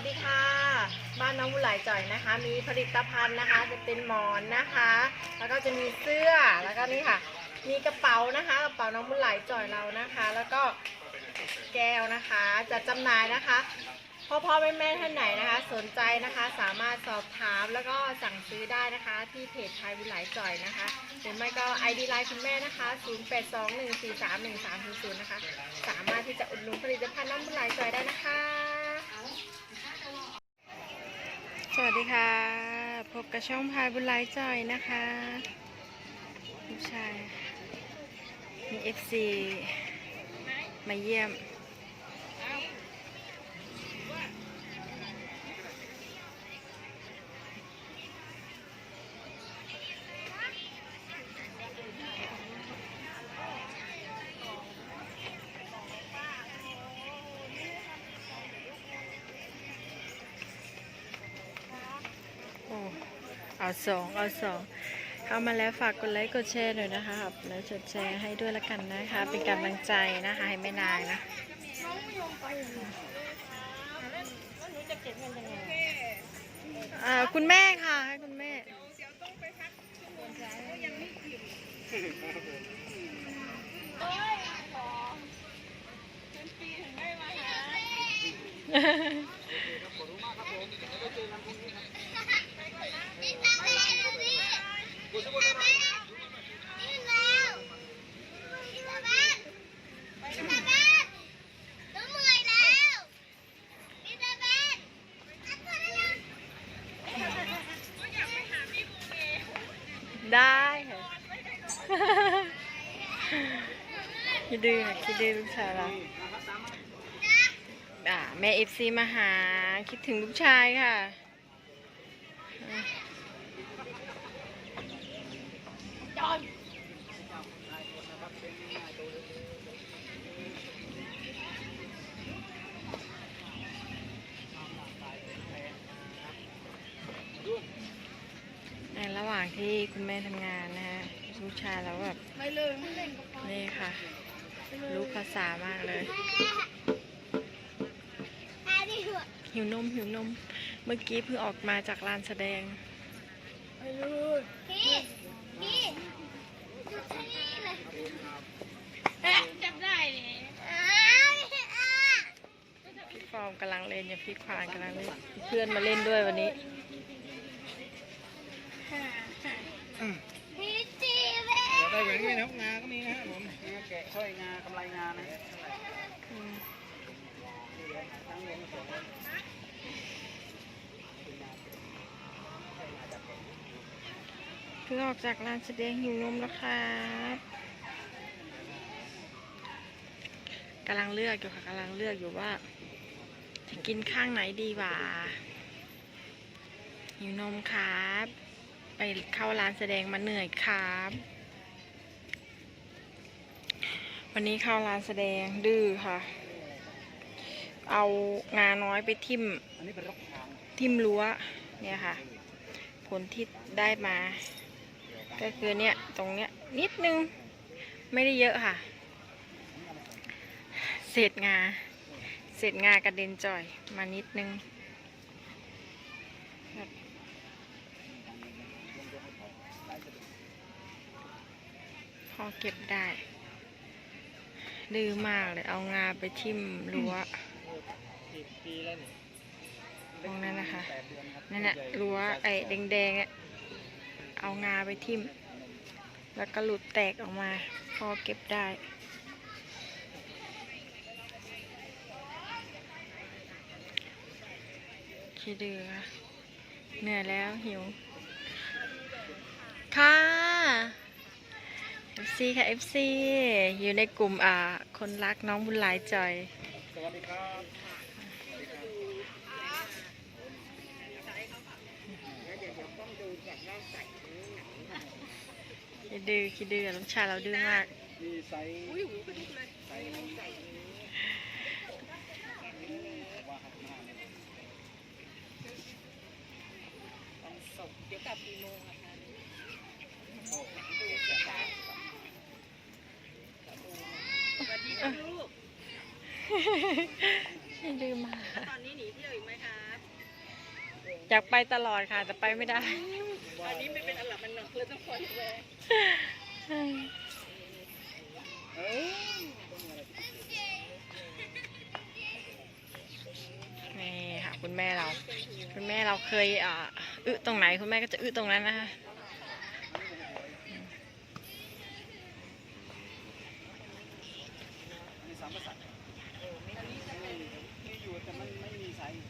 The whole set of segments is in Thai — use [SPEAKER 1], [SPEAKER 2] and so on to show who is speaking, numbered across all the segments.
[SPEAKER 1] วัสดีค่ะ บ้านน้องบุหลายจ่อยนะคะ มีผลิตภัณฑ์นะคะ จะเป็นหมอนนะคะ แล้วก็จะมีเสื้อ แล้วก็นี่ค่ะ มีกระเป๋านะคะ กระเป๋าน้องบุหลายจ่อยเรานะคะ แล้วก็แก้วนะคะ จัดจำหน่ายนะคะพ่อพ่อแม่แม่ท่านไหนนะคะ สนใจนะคะสามารถสอบถามแล้วก็สั่งซื้อได้นะคะ ที่เพจไทยบุหลายจ่อยนะคะหรือไม่ก็ ID ไลน์คุณแม่นะคะ 0821431300นะคะ สามารถที่จะอุดหนุนผลิตภัณฑ์น้ำบุญหลายจ่อยได้นะคะ สวัสดีค่ะ พบกับช่องพายบุญไลจอยนะคะลูกชายมีเอฟซีมาเยี่ยม เอาสองเอาสองเข้ามาแล้วฝากกดไลค์กดแชร์หน่อยนะคะครับแล้วจดแชร์ให้ด้วยละกันนะคะ เป็นกำลังใจนะคะให้ไม่นานนะอ่าคุณแม่ค่ะให้คุณแม่ไได้ค่ะคิดดื้อคิดดื้อลูกชายเราอ่าแม่เอฟซีมาหา คิดถึงลูกชายค่ะอะในระหว่างที่ คุณแม่ทำงานนะฮะลูกชายเราแบบ
[SPEAKER 2] ไม่เลยไม่เล่นกับ
[SPEAKER 1] นี่ค่ะ รู้ภาษามากเลย หิวนมหิวนม เมื่อกี้เพิ่งออกมาจากลานแสดง
[SPEAKER 2] ไม่เลย
[SPEAKER 3] พี่พี่จุดที่นี่เลย
[SPEAKER 2] จับได้เลย
[SPEAKER 1] พี่ฟอร์มกำลังเล่นอย่าพี่ควานกำลังเล่นเพื่อนมาเล่นด้วยวันนี้
[SPEAKER 3] พี่จีเว้
[SPEAKER 4] ยวได้อย่างนี้นะครับงาก็มีนะครับผมงาแกะสร้อยงากำไรงานะ
[SPEAKER 1] อืมเพิ่งออกจากลานแสดงหิวนมแล้วครับกำลังเลือกอยู่ค่ะกำลังเลือกอยู่ว่าจะกินข้างไหนดีว่าหิวนมครับ ไปเข้าร้านแสดงมาเหนื่อยครับ วันนี้เข้าร้านแสดงดื้อค่ะ เอางาน้อยไปทิ่ม
[SPEAKER 4] ทิ่
[SPEAKER 1] มรั้วเนี่ยค่ะ ผลที่ได้มา ก็คือเนี่ยตรงเนี้ยนิดนึง ไม่ได้เยอะค่ะ เศษงา เศษงากระเด็นจ่อยมานิดนึงแบบพ อเก็บได้ ดื้อมากเลย เอางาไปทิ่มรั้ว
[SPEAKER 4] นี่
[SPEAKER 1] ตรงนั้นนะคะ
[SPEAKER 4] นั่
[SPEAKER 1] นแหละรั้วไอ้แดงๆอะเอางาไปทิ่ม แล้วก็หลุดแตกออกมา พอเก็บได้คิดดือเหนื่อยแล้วหิวค่ะ FC ค่ะ FC อยู่ในกลุ่มอ่าคนรักน้องบุญหลายจอย
[SPEAKER 4] สวัสดีครับ
[SPEAKER 1] คิดดื้อคิดดื้อลูกชายเราดื้อมาก
[SPEAKER 4] มีไซส์ว่าครับมาก
[SPEAKER 2] เดี๋ยวกลับกี่โมงอะคะ สวัส ดีครับลูก
[SPEAKER 1] คิดดื้อมา
[SPEAKER 2] ตอนนี้หนีเที่ยวอีกไหมครับ
[SPEAKER 1] อยากไปตลอดค่ะแต่ไปไม่ได้
[SPEAKER 2] อันนี้ไม่เป็นอันหลับมันนักเลยต้องคอยแวะ
[SPEAKER 4] เอ้ย
[SPEAKER 1] นี่ค่ะคุณแม่เรา คุณแม่เราเคยอ่าอึตรงไหนคุณแม่ก็จะอึตรงนั้นนะคะ
[SPEAKER 4] มีสามประสาทเออมีอันนี้จะเป็นมีอยู่แต่มันไม่มีไซส์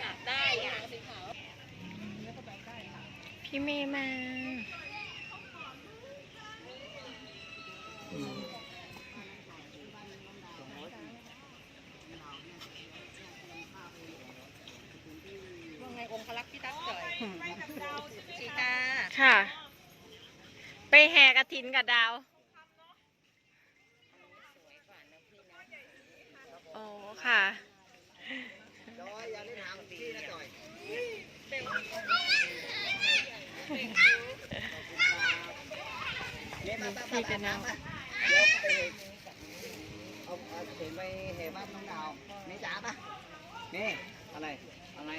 [SPEAKER 2] อยากได้อะสีขาว
[SPEAKER 1] พี่ เมย์มา
[SPEAKER 2] ว่าไงองคลักษ์พี่ตั๊กจ่อยชีตา
[SPEAKER 1] ค่ะ ไปแห่กระถินกับดาวโอ้ค่ะ
[SPEAKER 4] จอยอย่าเล่นหางพี่นะจอย
[SPEAKER 1] พี่กับน้อง
[SPEAKER 4] เดี๋ยวไปเอาเอาเห็นไปเห็นบ้านน้องดาวนี่จ๋าปะนี่อะไรอะไร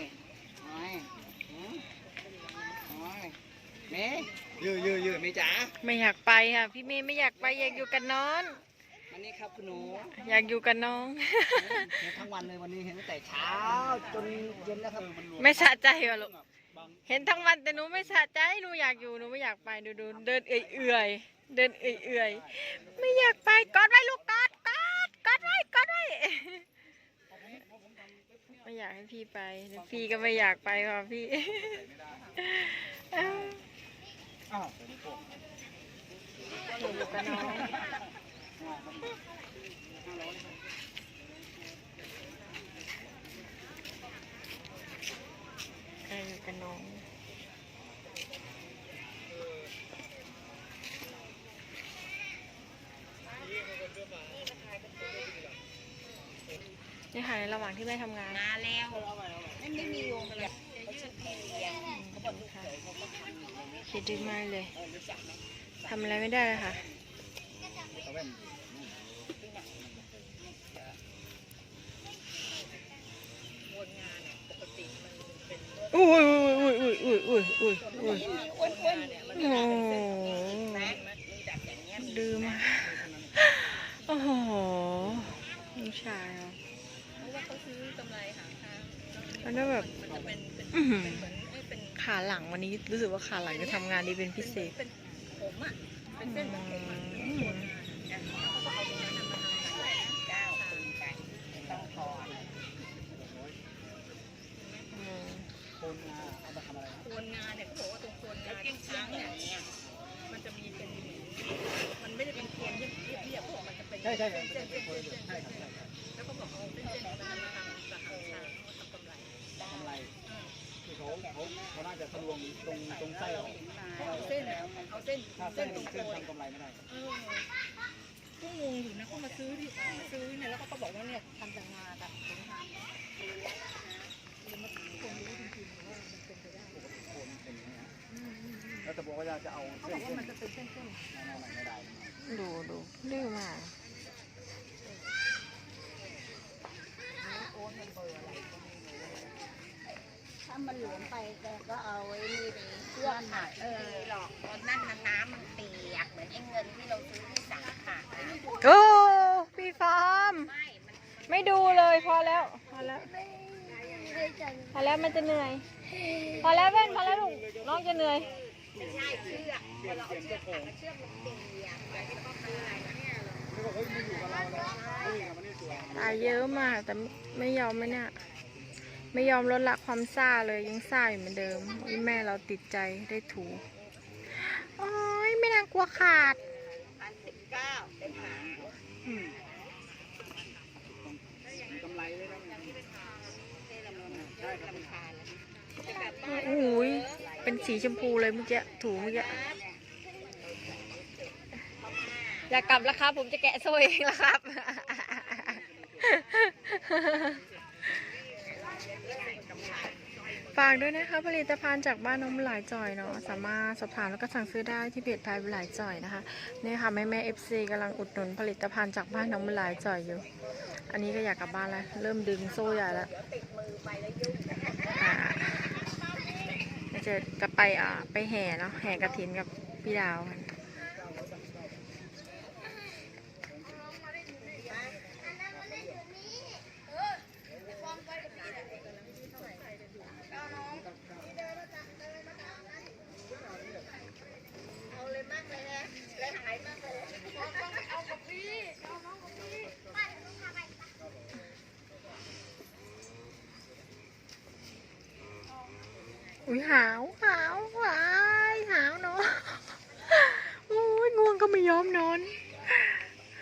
[SPEAKER 4] อะไรหืมอะไรนี่ยืดยืดยืดไม่จ๋า
[SPEAKER 1] ไม่อยากไปค่ะ พี่เมย์ไม่อยากไปอยากอยู่กับน้อง
[SPEAKER 4] อันนี้ครับคุณหนู
[SPEAKER 1] อยากอยู่กับน้อง
[SPEAKER 4] เห็นทั้งวันเลยวันนี้เห็นตั้งแต่เช้าจนเย็นแล้วครับ
[SPEAKER 1] ไม่สะใจวะลูกเห็นทั้งวันแต่หนูไม่สะใจหนูอยากอยู่หนูไม่อยากไปดูดูเดินเอื่อยๆ เดินเอื่อยๆ ไม่อยากไปกอดไว้ลูกกอดกอดกอดไว้กอดไว้ไม่อยากให้พี่ไปพี่ก็ไม่อยากไปค่ะพี่เอ้า
[SPEAKER 4] อ้าว
[SPEAKER 1] อยู่กับน้องอยู่กับน้อง นี่ค่ะในระหว่างที่แม่ทำงาน
[SPEAKER 2] มาแล้วไม่ไม่มีวงเลยเขาชื่อพี่เลี้ยงเขาบอกลูกเขยเขาก็ทำอยู่ในนี้
[SPEAKER 1] คิดดีมากเลย
[SPEAKER 2] เออรู้จักไหม
[SPEAKER 1] ทำอะไรไม่ได้เลยค่ะ
[SPEAKER 4] เอาแว่น
[SPEAKER 2] วนงานอะปกติมันเป็น
[SPEAKER 1] อุ้ยอุ้ยอุ้ยอุ้ยอุ้ยอุ้ยอุ้ย
[SPEAKER 2] อ้วนๆเนี่ยมัน
[SPEAKER 1] โอ้โห
[SPEAKER 2] แม็กมันมีแบบอย่างเงี้ยมี
[SPEAKER 1] ดื้อมากโอ้โหลูกชายอะ
[SPEAKER 2] เพราะว่าเขาซื้อกำไรหางทาง
[SPEAKER 1] มันได้แบบ
[SPEAKER 2] มันจะเป็นเป็น
[SPEAKER 1] อื้อหือ
[SPEAKER 2] เป็นเหมือนเอ้ยเป็น
[SPEAKER 1] ขาหลังวันนี้รู้สึกว่าขาหลังจะทำงานดีเป็นพิเศษ
[SPEAKER 2] เป็นผมอะเป็นเส้นของผมอะ ทะลวง
[SPEAKER 4] ตรงตรงไส้ออก
[SPEAKER 2] เอาเส้นเอาเส้น
[SPEAKER 4] ถ้า
[SPEAKER 2] เส้
[SPEAKER 4] เส้
[SPEAKER 2] น
[SPEAKER 4] น
[SPEAKER 2] ตรงโค
[SPEAKER 4] เส้น
[SPEAKER 2] น
[SPEAKER 4] ทำกำไรไม่ได้
[SPEAKER 2] เออก็งงอยู่นะเขามาซื้อที่มาซื้อเนี่ยแล้วเขาก็บอกว่าเนี่ยทำจากงากับถุงหางคนรู้จริงๆว่ามันเป็นไปได้ปกติ
[SPEAKER 4] คนเป็นอย่างนี้แล้วแต่บอกว่าจะเอา
[SPEAKER 2] เขา
[SPEAKER 4] เส้
[SPEAKER 2] บ
[SPEAKER 4] น
[SPEAKER 2] อกว่า
[SPEAKER 4] เส้น
[SPEAKER 2] มันจะเป็นเส้น
[SPEAKER 4] ไม่ได้ไม่ได้
[SPEAKER 1] ดูดูดื้อมาก
[SPEAKER 3] ถ้ามันหลวมไปแกก็เอาไว้นี่ไปเชือกหัก
[SPEAKER 2] เออหรอกตอนนั้นน่ะน้ำมันเปียกเหมือนไอ้เงินที่เราซื้อที่สาขาอะ
[SPEAKER 1] โอ้พี่ฟอร์ม
[SPEAKER 2] ไม่มัน
[SPEAKER 1] ไม่ดูเลยพอแล้ว พอแล้ว
[SPEAKER 3] ไม่ได้จัง
[SPEAKER 1] พอแล้วมันจะเหนื่อย พอแล้วเว้นพอแล้วลูกน้องจะเหนื่อย
[SPEAKER 2] ไม่ใช่เชือกพอเราเอาเชือกตัดแล้วเชือกมันเปียกแล้วที่ต้องซื้ออะไรเนี่ยเหรอ
[SPEAKER 4] ไม่บอกเฮ้ยไม่อยู่กับเราแล้วนี่กับมันนี่สวย
[SPEAKER 1] ตายเยอะมากแต่ไม่ยอมไม่เนี่ย ไม่ยอมลดละความซ่าเลยยังซ่าอยู่เหมือนเดิมอุ๊ยแม่เราติดใจได้ถูโอ้ยไม่นางกลัวขาด
[SPEAKER 2] พันสิบเก้าเป็นหาง
[SPEAKER 4] กำไรเลยนะ
[SPEAKER 2] โอ้
[SPEAKER 1] โอ้ยเป็นสีชมพูเลยเมื่อกี้ถูเมื่อกี้อยากกลับแล้วครับ ผมจะแกะโซ่เองแล้วครับ ฝากด้วยนะคะผลิตภัณฑ์จากบ้านน้องบุหลายจ่อยเนาะสามารถสอบถามแล้วก็สั่งซื้อได้ที่เพจพายหลายจ่อยนะคะนี่ค่ะแม่แม่เอฟซีกำลังอุดหนุนผลิตภัณฑ์จากบ้านน้องบุหลายจ่อยอยู่ อันนี้ก็อยากกลับบ้านแล้วเริ่มดึงโซ่ใหญ่แล้วจะจะไปอ่าไปแห่เนาะแห่กระถินกับพี่ดาวกัน อุ้ยหาวหาวหายหาวเนาะโอ้ยง่วงก็ไม่ยอมนอน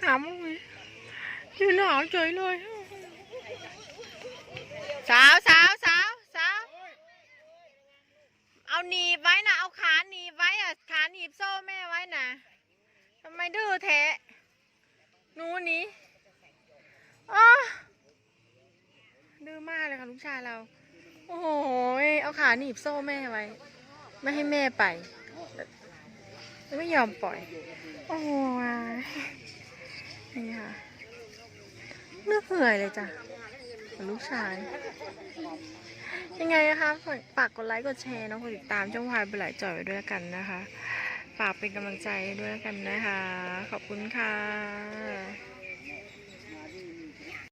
[SPEAKER 1] หาวเลยยืนหาวเฉยเลย สาวสาวสาวสาวเอาหนีบไว้นะเอาขาหนีบไว้อะขาหนีบโซ่แม่ไว้นะทำไมดื้อแท้หนูหนีอ้อดื้อมากเลยค่ะลูกชายเรา เอาขาหนีบโซ่แม่ไว้ ไม่ให้แม่ไป ไม่ยอมปล่อย โอ้โหยนี่ค่ะเลือกเหนื่อยเลยจ้ะลูกชาย ยังไงนะคะฝากกดไลค์กดแชร์น้องกดติดตามช่องพายไปหลายจ่อยไว้ด้วยแล้วกันนะคะฝากเป็นกำลังใจด้วยแล้วกันนะคะ ขอบคุณค่ะ